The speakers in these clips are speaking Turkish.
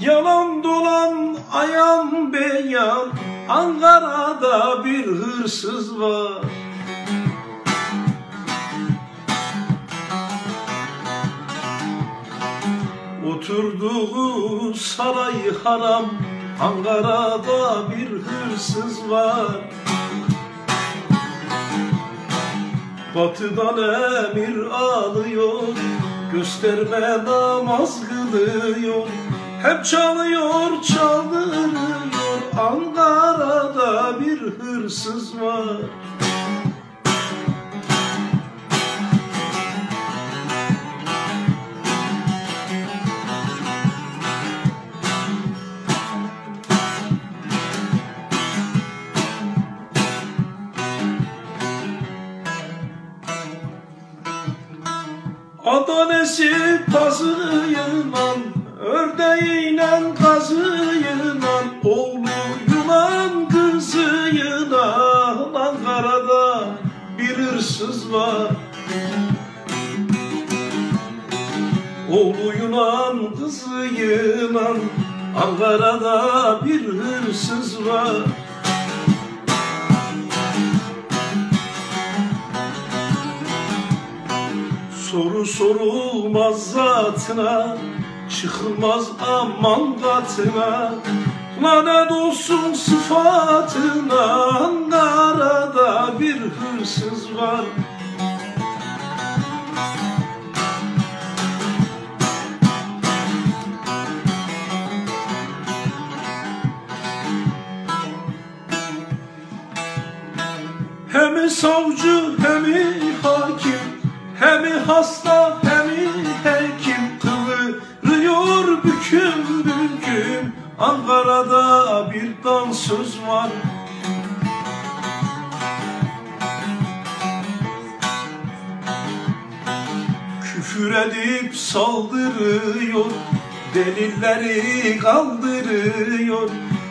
Yalan dolan ayan beyan Ankara'da bir hırsız var. Oturduğu saray haram Ankara'da bir hırsız var. Batıdan emir alıyor Gösterme namaz kılıyor. Hep çalıyor çaldırıyor. Ankara'da bir hırsız var Adanesi tazıyla, ördeğiyle kazıyla, oğlu Yunan kızıyla, Ankara'da bir hırsız var. Oğlu Yunan kızıyla, Ankara'da bir hırsız var. Soru sorulmaz zatına Çıkılmaz aman katına. Lanet olsun sıfatına Ankara'da bir hırsız var. Hem savcı hem hakim hem hasta hem hekim Kıvırıyor büküm büküm. Ankara'da bir dansöz var. Küfür edip saldırıyor Delilleri kaldırıyor.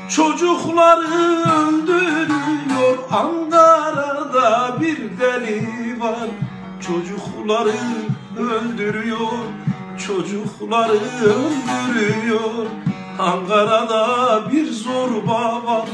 Çocukları öldürüyor Ankara'da bir deli var Çocukları öldürüyor Çocukları öldürüyor. Ankara'da bir zorba var.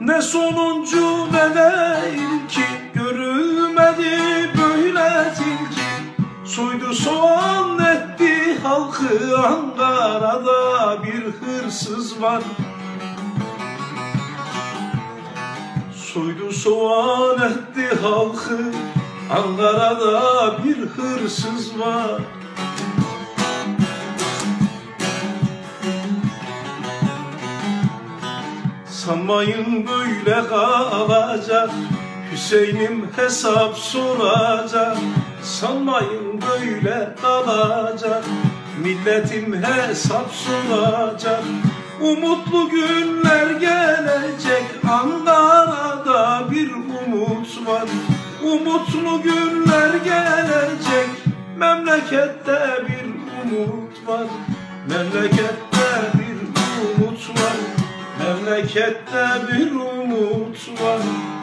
Ne sonuncu ne de ilki Görülmedi Soydu soğan etti halkı Ankara'da bir hırsız var. Soydu soğan etti halkı Ankara'da bir hırsız var. Sanmayın böyle kalacak Hüseyin'im hesap soracak Sanmayın böyle kalacak Milletim hesap soracak. Umutlu günler gelecek. Ankara'da bir umut var. Umutlu günler gelecek. Memlekette bir umut var. Memlekette bir umut var. Memlekette bir umut var